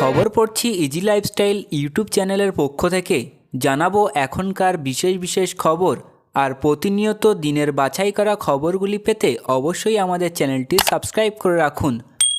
খবর পড়ছি easy lifestyle YouTube চ্যানেলের পক্ষ থেকে। জানাব এখনকার বিশেষ বিশেষ খবর আর প্রতিনিয়ত দিনের বাছাই করা খবরগুলি পেতে অবশ্যই আমাদের চ্যানেলটি সাবস্ক্রাইব করে রাখুন।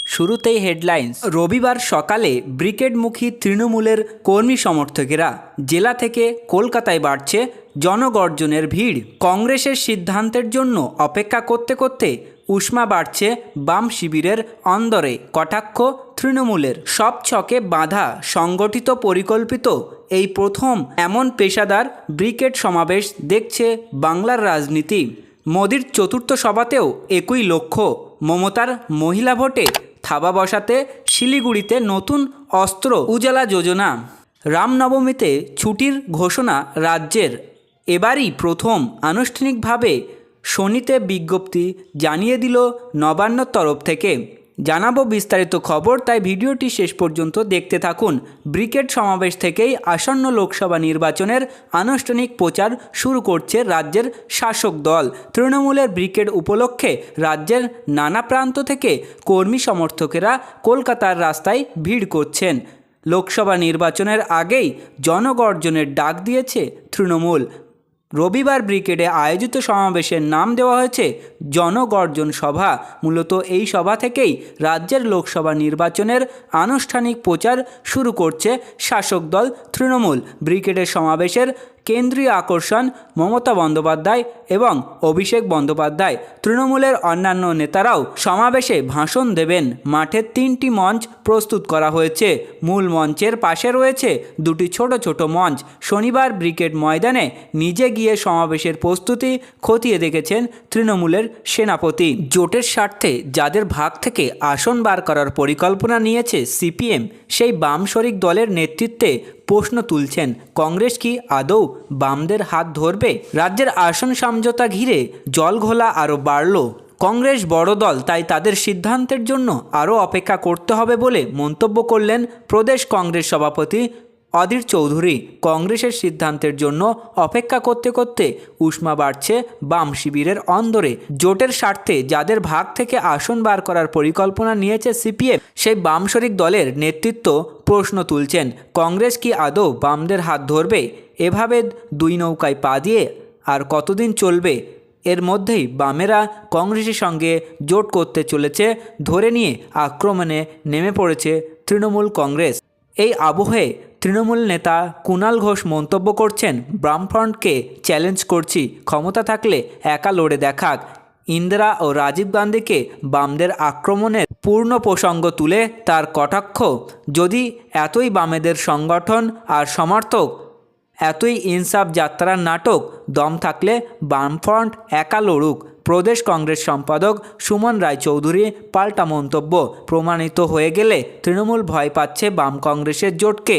শুরুতেই হেডলাইন্স রবিবার সকালে ব্রিগেডমুখী তৃণমূলের কর্মী সমর্থকেরা জেলা থেকে কলকাতায় বাড়ছে জনগর্জনের ভিড়। কংগ্রেসের সিদ্ধান্তের জন্য অপেক্ষা করতে করতে উষ্মা বাড়ছে বাম শিবিরের অন্দরে, কটাক্ষ তৃণমূলের। সব ছকে বাঁধা সংগঠিত পরিকল্পিত এই প্রথম এমন পেশাদার ব্রিগেড সমাবেশ দেখছে বাংলার রাজনীতি। মোদির চতুর্থ সভাতেও একই লক্ষ্য, মমতার মহিলা ভোটে থাবা বসাতে শিলিগুড়িতে নতুন অস্ত্র উজালা যোজনা। রামনবমীতে ছুটির ঘোষণা রাজ্যের। এবারই প্রথম আনুষ্ঠানিকভাবে শনিতে বিজ্ঞপ্তি জানিয়ে দিল নবান্নর তরফ থেকে। জানাব বিস্তারিত খবর, তাই ভিডিওটি শেষ পর্যন্ত দেখতে থাকুন। ব্রিকেট সমাবেশ থেকেই আসন্ন লোকসভা নির্বাচনের আনুষ্ঠানিক প্রচার শুরু করছে রাজ্যের শাসক দল। তৃণমূলের ব্রিকেট উপলক্ষে রাজ্যের নানা প্রান্ত থেকে কর্মী সমর্থকেরা কলকাতার রাস্তায় ভিড় করছেন। লোকসভা নির্বাচনের আগেই জনগর্জনের ডাক দিয়েছে তৃণমূল। রবিবার ব্রিগেডে আয়োজিত সমাবেশের নাম দেওয়া হয়েছে জনগর্জন সভা। মূলত এই সভা থেকেই রাজ্যের লোকসভা নির্বাচনের আনুষ্ঠানিক প্রচার শুরু করছে শাসক দল তৃণমূল। ব্রিগেডের সমাবেশের কেন্দ্রীয় আকর্ষণ মমতা বন্দ্যোপাধ্যায় এবং অভিষেক বন্দ্যোপাধ্যায়। তৃণমূলের অন্যান্য নেতারাও সমাবেশে ভাষণ দেবেন। মাঠে তিনটি মঞ্চ প্রস্তুত করা হয়েছে। মূল মঞ্চের পাশে রয়েছে দুটি ছোট ছোট মঞ্চ। শনিবার ব্রিগেড ময়দানে নিজে গিয়ে সমাবেশের প্রস্তুতি খতিয়ে দেখেছেন তৃণমূলের সেনাপতি। জোটের স্বার্থে যাদের ভাগ থেকে আসন বার করার পরিকল্পনা নিয়েছে সিপিএম, সেই বাম শরিক দলের নেতৃত্বে প্রশ্ন তুলছেন, কংগ্রেস কি আদৌ বামদের হাত ধরবে? রাজ্যের আসন সমঝোতা ঘিরে জলঘোলা আরও বাড়ল। কংগ্রেস বড় দল, তাই তাদের সিদ্ধান্তের জন্য আরও অপেক্ষা করতে হবে বলে মন্তব্য করলেন প্রদেশ কংগ্রেস সভাপতি অধীর চৌধুরী কংগ্রেসের সিদ্ধান্তের জন্য অপেক্ষা করতে করতে উষ্মা বাড়ছে বাম শিবিরের অন্দরে। জোটের স্বার্থে যাদের ভাগ থেকে আসন বার করার পরিকল্পনা নিয়েছে সিপিএম, সেই বাম শরিক দলের নেতৃত্ব প্রশ্ন তুলছেন, কংগ্রেস কি আদৌ বামদের হাত ধরবে? এভাবে দুই নৌকায় পা দিয়ে আর কতদিন চলবে? এর মধ্যেই বামেরা কংগ্রেসের সঙ্গে জোট করতে চলেছে, ধরে নিয়ে আক্রমণে নেমে পড়েছে তৃণমূল কংগ্রেস। এই আবহে তৃণমূল নেতা কুণাল ঘোষ মন্তব্য করছেন, বামফ্রন্টকে চ্যালেঞ্জ করছি, ক্ষমতা থাকলে একা লড়ে দেখাক। ইন্দিরা ও রাজীব গান্ধীকে বামদের আক্রমণের পূর্ণ প্রসঙ্গ তুলে তার কটাক্ষ। যদি এতই বামেদের সংগঠন আর সমর্থক, এতই ইনসাফ যাত্রার নাটক দম থাকলে বামফ্রন্ট একা লড়ুক। প্রদেশ কংগ্রেস সম্পাদক সুমন রায়চৌধুরী পাল্টা মন্তব্য প্রমাণিত হয়ে গেলে তৃণমূল ভয় পাচ্ছে বাম কংগ্রেসের জোটকে।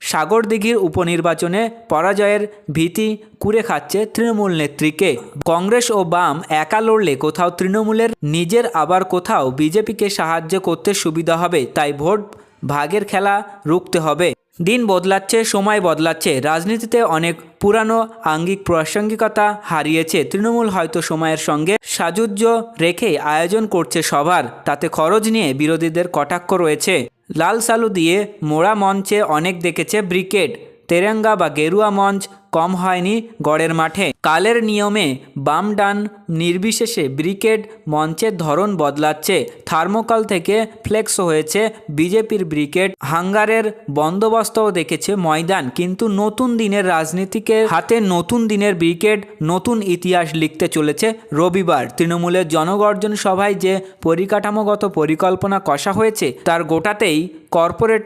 সাগরদিঘির উপনির্বাচনে পরাজয়ের ভীতি কুড়ে খাচ্ছে তৃণমূল নেত্রীকে। কংগ্রেস ও বাম একা লড়লে কোথাও তৃণমূলের নিজের, আবার কোথাও বিজেপিকে সাহায্য করতে সুবিধা হবে, তাই ভোট ভাগের খেলা রুখতে হবে। দিন বদলাচ্ছে, সময় বদলাচ্ছে, রাজনীতিতে অনেক পুরানো আঙ্গিক প্রাসঙ্গিকতা হারিয়েছে। তৃণমূল হয়তো সময়ের সঙ্গে সাজুজ্য রেখে আয়োজন করছে সভার, তাতে খরচ নিয়ে বিরোধীদের কটাক্ষ রয়েছে। লাল সালু দিয়ে মোড়া মঞ্চে অনেক দেখেছে ব্রিগেড তেরেঙ্গা বা গেরুয়া মঞ্চ কম হয়নি গড়ের মাঠে। কালের নিয়মে বাম ডান নির্বিশেষে ব্রিগেড মঞ্চের ধরন বদলাচ্ছে। থার্মোকল থেকে ফ্লেক্স হয়েছে বিজেপির ব্রিগেড হাঙ্গারের বন্দোবস্তও দেখেছে ময়দান। কিন্তু নতুন দিনের রাজনীতিকে হাতে নতুন দিনের ব্রিগেড নতুন ইতিহাস লিখতে চলেছে রবিবার। তৃণমূলের জনগর্জন সভায় যে পরিকাঠামোগত পরিকল্পনা কষা হয়েছে, তার গোটাতেই কর্পোরেট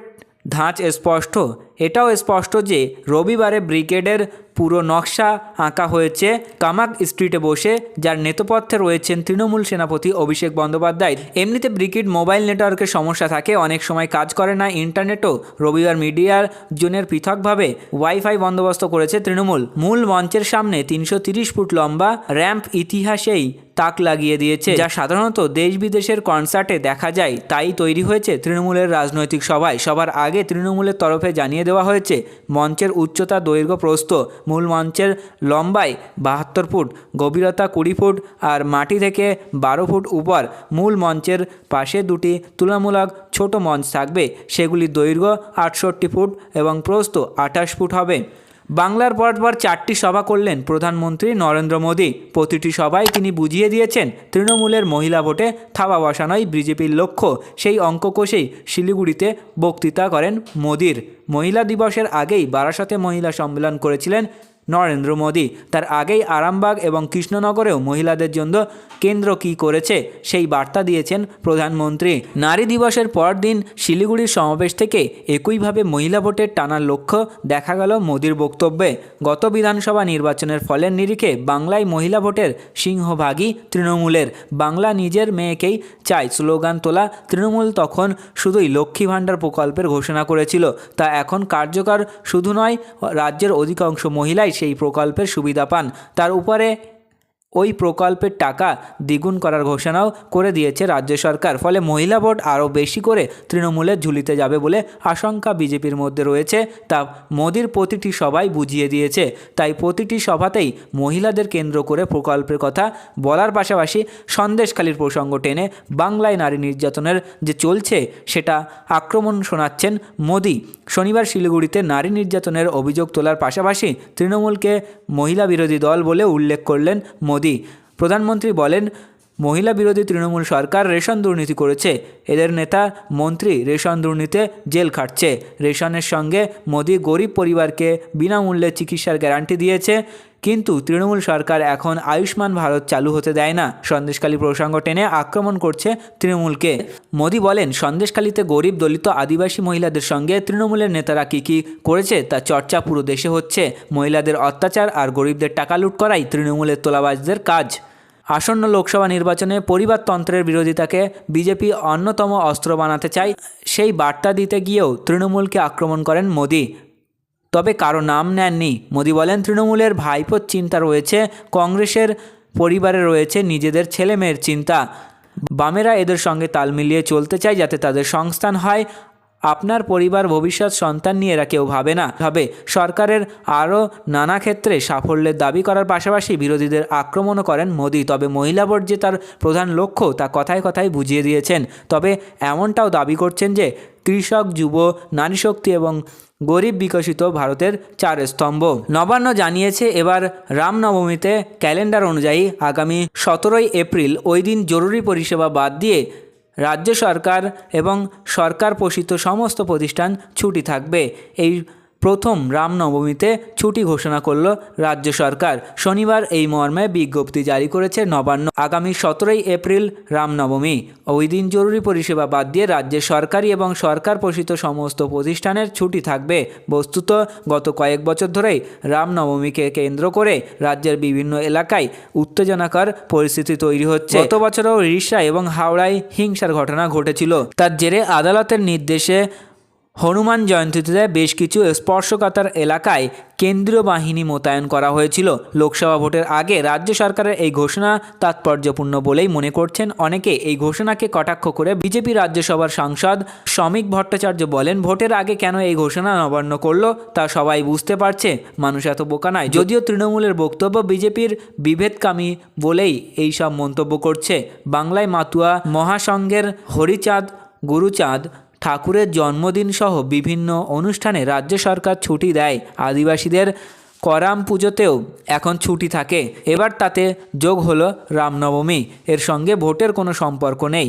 ধাঁচ স্পষ্ট। এটাও স্পষ্ট যে রবিবারে ব্রিগেডের পুরো নকশা আঁকা হয়েছে কামাক স্ট্রিটে বসে, যার নেতপথ্যে রয়েছেন তৃণমূল সেনাপতি অভিষেক বন্দ্যোপাধ্যায়। এমনিতে ব্রিগেড মোবাইল নেটওয়ার্কের সমস্যা থাকে, অনেক সময় কাজ করে না, ইন্টারনেটও রবিবার মিডিয়ার জোনের পৃথকভাবে ওয়াইফাই বন্দোবস্ত করেছে তৃণমূল। মূল মঞ্চের সামনে তিনশো ফুট লম্বা র্যাম্প ইতিহাসেই তাক লাগিয়ে দিয়েছে, যা সাধারণত দেশ বিদেশের কনসার্টে দেখা যায়, তাই তৈরি হয়েছে তৃণমূলের রাজনৈতিক সভায়। সবার আগে তৃণমূলের তরফে জানিয়ে দেওয়া হয়েছে। মঞ্চের উচ্চতা, দৈর্ঘ্য, প্রস্থ, মূল মঞ্চের লম্বায় বাহাত্তর ফুট, গভীরতা কুড়ি ফুট আর মাটি থেকে বারো ফুট উপর মূল মঞ্চের পাশে দুটি তুলনামূলক ছোট মঞ্চ থাকবে। সেগুলি দৈর্ঘ্য আটষট্টি ফুট এবং প্রস্থ আঠাশ ফুট হবে। বাংলার পর পর চারটি সভা করলেন প্রধানমন্ত্রী নরেন্দ্র মোদী। প্রতিটি সভায় তিনি বুঝিয়ে দিয়েছেন, তৃণমূলের মহিলা ভোটে থাবা বসানোই বিজেপির লক্ষ্য। সেই অঙ্ক কষেই শিলিগুড়িতে বক্তৃতা করেন মোদির। মহিলা দিবসের আগেই বারাসতে মহিলা সম্মেলন করেছিলেন নরেন্দ্র মোদী। তার আগেই আরামবাগ এবং কৃষ্ণনগরেও মহিলাদের জন্য কেন্দ্র কী করেছে সেই বার্তা দিয়েছেন প্রধানমন্ত্রী। নারী দিবসের পর দিন শিলিগুড়ির সমাবেশ থেকে একইভাবে মহিলা ভোটের টানার লক্ষ্য দেখা গেল মোদির বক্তব্যে। গত বিধানসভা নির্বাচনের ফলের নিরিখে বাংলায় মহিলা ভোটের সিংহভাগই তৃণমূলের। বাংলা নিজের মেয়েকেই চায় স্লোগান তোলা। তৃণমূল তখন শুধুই লক্ষ্মী ভাণ্ডার প্রকল্পের ঘোষণা করেছিল। তা এখন কার্যকর শুধু নয়, রাজ্যের অধিকাংশ মহিলাই সেই প্রকল্পের সুবিধা পান। তার উপরে ওই প্রকল্পের টাকা দ্বিগুণ করার ঘোষণাও করে দিয়েছে রাজ্য সরকার। ফলে মহিলা ভোট আরও বেশি করে তৃণমূলের ঝুলিতে যাবে বলে আশঙ্কা বিজেপির মধ্যে রয়েছে। তা মোদির প্রতিটি সভায় বুঝিয়ে দিয়েছে। তাই প্রতিটি সভাতেই মহিলাদের কেন্দ্র করে প্রকল্পের কথা বলার পাশাপাশি সন্দেশখালির প্রসঙ্গ টেনে বাংলায় নারী নির্যাতনের যে চলছে সেটা আক্রমণ শোনাচ্ছেন মোদি। শনিবার শিলিগুড়িতে নারী নির্যাতনের অভিযোগ তোলার পাশাপাশি তৃণমূলকে মহিলা বিরোধী দল বলে উল্লেখ করলেন মোদি। প্রধানমন্ত্রী বলেন মহিলা বিরোধী তৃণমূল সরকার রেশন দুর্নীতি করেছে। এদের নেতা মন্ত্রী রেশন দুর্নীতিতে জেল খাটছে। রেশনের সঙ্গে মোদী গরিব পরিবারকে বিনামূল্যে চিকিৎসার গ্যারান্টি দিয়েছে। কিন্তু তৃণমূল সরকার এখন আয়ুষ্মান ভারত চালু হতে দেয় না। সন্দেশখালী প্রসঙ্গ টেনে আক্রমণ করছে তৃণমূলকে। মোদী বলেন, সন্দেশখালীতে গরিব দলিত আদিবাসী মহিলাদের সঙ্গে তৃণমূলের নেতারা কী কী করেছে তা চর্চা পুরো দেশে হচ্ছে। মহিলাদের অত্যাচার আর গরিবদের টাকা লুট করাই তৃণমূলের তোলাবাজদের কাজ। আসন্ন লোকসভা নির্বাচনে পরিবারতন্ত্রের বিরোধিতাকে বিজেপি অন্যতম অস্ত্র বানাতে চায়, সেই বার্তা দিতে গিয়েও তৃণমূলকে আক্রমণ করেন মোদি। তবে কারও নাম নেননি। মোদি বলেন, তৃণমূলের ভাইপোর চিন্তা রয়েছে, কংগ্রেসের পরিবারে রয়েছে নিজেদের ছেলেমেয়ের চিন্তা। বামেরা এদের সঙ্গে তাল মিলিয়ে চলতে চায় যাতে তাদের সংস্থান হয়। আপনার পরিবার ভবিষ্যৎ সন্তান নিয়ে এরা কেউ ভাবে না। ভাবে, সরকারের আরও নানা ক্ষেত্রে সাফল্যের দাবি করার পাশাপাশি বিরোধীদের আক্রমণও করেন মোদি। তবে মহিলা ভোট যে তার প্রধান লক্ষ্য, তা কথায় কথায় বুঝিয়ে দিয়েছেন। তবে এমনটাও দাবি করছেন যে, কৃষক, যুব, নারী শক্তি এবং গরিব বিকশিত ভারতের চার স্তম্ভ। নবান্ন জানিয়েছে, এবার রামনবমীতে ক্যালেন্ডার অনুযায়ী আগামী সতেরোই এপ্রিল ওই দিন জরুরি পরিষেবা বাদ দিয়ে রাজ্য সরকার এবং সরকার পোষিত সমস্ত প্রতিষ্ঠান ছুটি থাকবে। এই প্রথম রামনবমীতে ছুটি ঘোষণা করল রাজ্য সরকার। শনিবার এই মর্মে বিজ্ঞপ্তি জারি করেছে নবান্ন। আগামী সতেরোই এপ্রিল রামনবমী। ওই দিন জরুরি পরিষেবা বাদ দিয়ে রাজ্যের সরকারি এবং সরকার পোষিত সমস্ত প্রতিষ্ঠানের ছুটি থাকবে। বস্তুত, গত কয়েক বছর ধরেই রামনবমীকে কেন্দ্র করে রাজ্যের বিভিন্ন এলাকায় উত্তেজনাকর পরিস্থিতি তৈরি হচ্ছে। গত বছরও রিষা এবং হাওড়ায় হিংসার ঘটনা ঘটেছিল। তার জেরে আদালতের নির্দেশে হনুমান জয়ন্তীতে বেশ কিছু স্পর্শকাতর এলাকায় কেন্দ্রীয় বাহিনী মোতায়েন করা হয়েছিল। লোকসভা ভোটের আগে রাজ্য সরকারের এই ঘোষণা তাৎপর্যপূর্ণ বলেই মনে করছেন অনেকে। এই ঘোষণাকে কটাক্ষ করে বিজেপি রাজ্যসভার সাংসদ শ্রমিক ভট্টাচার্য বলেন, ভোটের আগে কেন এই ঘোষণা নবান্ন করল তা সবাই বুঝতে পারছে। মানুষ এত বোকা নয়। যদিও তৃণমূলের বক্তব্য বিজেপির বিভেদকামী বলেই এই সব মন্তব্য করছে। বাংলায় মাতুয়া মহাসংঘের হরিচাঁদ, গুরুচাঁদ ঠাকুরের জন্মদিন সহ বিভিন্ন অনুষ্ঠানে রাজ্য সরকার ছুটি দেয়। আদিবাসীদের করাম পুজোতেও এখন ছুটি থাকে। এবার তাতে যোগ হলো রামনবমী। এর সঙ্গে ভোটের কোনো সম্পর্ক নেই।